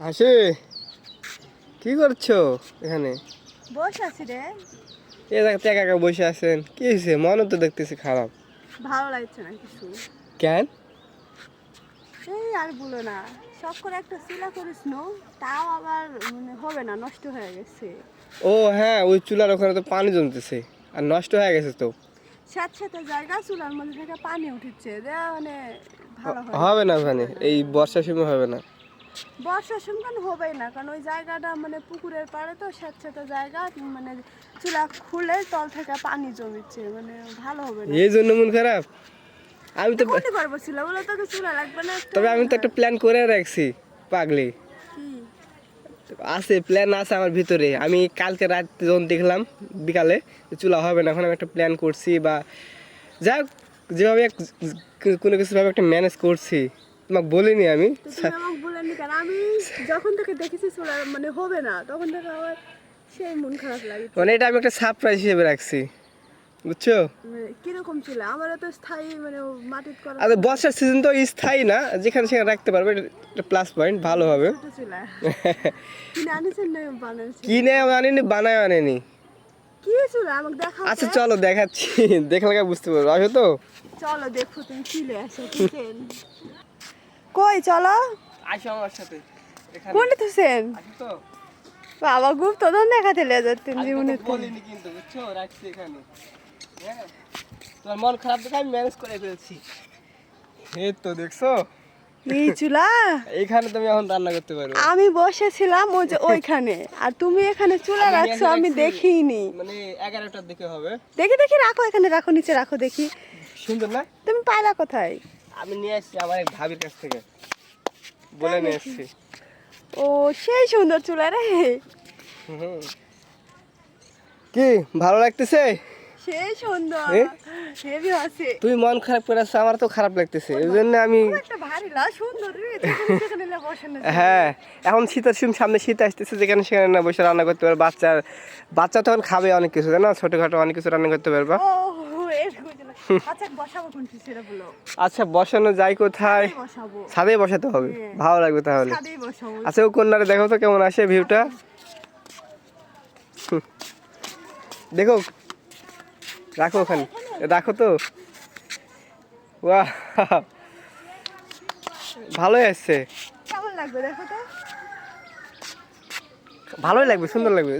হাসি কি করছ এখানে? বস আছি রে। এ দেখতে একা একা বসে আছেন কি হয়েছে? মনও তো দেখতেছি খারাপ। ভালো লাগছে না কিছু। কেন? এই আর বলো না শখ করে একটা সিলা করিস নো তাও আবার মানে হবে না নষ্ট হয়ে গেছে। ও হ্যাঁ ওই চুলার ওখানে তো পানি জমতেছে আর নষ্ট হয়ে গেছে তো। সাথে সাথে জায়গা চুলার মধ্যে থেকে পানি উঠছে মানে ভালো হবে না ওখানে এই বর্ষার সময় হবে না। বর্ষার সময় হবেই না কারণ ওই জায়গাটা মানে পুকুরের পাড়ে তো সাথে জায়গা মানে চুলা খুলে তল থেকে পানি জমিচ্ছে মানে ভালো হবে না। এই জন্য মন খারাপ। আমি তো করব ছিল বলে তোকে চুলা লাগবে না তবে আমি তো একটা প্ল্যান করে রাখছি পাগলি। আছে প্ল্যান আছে আমার ভিতরে। আমি কালকে রাত যখন দেখলাম বিকালে চুলা হবে না এখন আমি একটা প্ল্যান করছি বা যাই যেভাবে কোনো কিছুভাবে একটা ম্যানেজ করছি তোমাকে বলিনি আমি। আমি যখন থেকে দেখেছি চুলা মানে হবে না তখন থেকে আমার সেই মন খারাপ লাগে। মানে এটা আমি একটা সারপ্রাইজ হিসেবে রাখছি। বুঝছ? মানে কীরকম ছিল? আমার তো স্থায়ী মানে মাটির করা আর বর্ষার সিজন তো স্থায়ী না যেখানে সেখানে রাখতে পারবে এটা প্লাস পয়েন্ট ভালো হবে। কিনে আনিছেন না বানাইছেন? কিনে আনিনি বানায় আনেনি। কি চুলা আমাকে দেখাও আচ্ছা চলো দেখাচ্ছি। দেখলে বুঝতে পারব। আসো তো। চলো দেখো তুমি চলে আসো কই চলো? আসো আমার সাথে। কোনটা তুসেন বাবা গুপ্ত তো দেখাতে লে যাচ্ছেন আমি জীবনে বলিনি কিন্তু বুঝছ? রাখছি এখানে। হ্যাঁ? তোমার মন খারাপ দেখে আমি ম্যানেজ করে ফেলছি। এই তো দেখছ? এই চুলা। এইখানে তুমি এখন রান্না করতে পারবে। আমি বসেছিলাম ওই যে ওইখানে। আর তুমি এখানে চুলা রাখছো আমি। দেখিনি। মানে এগারোটার দিকে হবে। দেখি দেখি রাখো এখানে রাখো নিচে রাখো দেখি। সুন্দর না? তুমি পাইলা কোথায়? আমি নিয়ে আসছি আমার এক ভাবির কাছ থেকে। বলে নিয়ে আসছি ও সেই সুন্দর চুলা রে। কি ভালো লাগতেছে? সেই সুন্দর। হেভি আছে। তুমি মন খারাপ করে আসছো আমার তো খারাপ লাগতেছে। এই জন্য আমি একটা ভারী লা সুন্দর রে। সেখানে লে বসানো যায়। হ্যাঁ এখন শীতের সিম সামনে শীত আসতেছে যেখানে সেখানে না বসে রান্না করতে পারবে। বাচ্চার বাচ্চা তখন খাবে অনেক কিছু তাই না ছোটখাটো অনেক কিছু রান্না করতে পারবা। আচ্ছা আচ্ছা বসানো যায় কোথায়? ছাদে বসাতে হবে। হ্যাঁ। ভালো লাগবে তাহলে। আচ্ছা ও কন্যারে দেখো তো কেমন আসে ভিউটা। দেখো রাখো ওখানে। রাখো তো। বাহ ভালোই আসছে। কেমন লাগবে দেখো তো? ভালোই লাগবে সুন্দর লাগবে।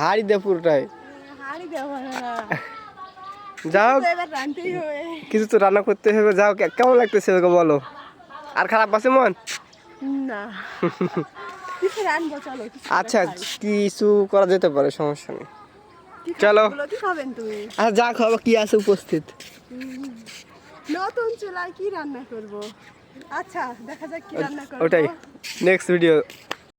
হাড়ি দে পুরোটাই। যাও কিছু তো রান্না করতে হবে যাও কেমন লাগতেছে ওকে বলো? আর খারাপ আছে মন? না। আচ্ছা কিছু করা যেতে পারে সমস্যা নেই। চলো। আচ্ছা যা খাব কি আছে উপস্থিত? নতুন চুলায় কি রান্না করব? আচ্ছা দেখা যাক কি রান্না করব। ওটাই নেক্সট ভিডিও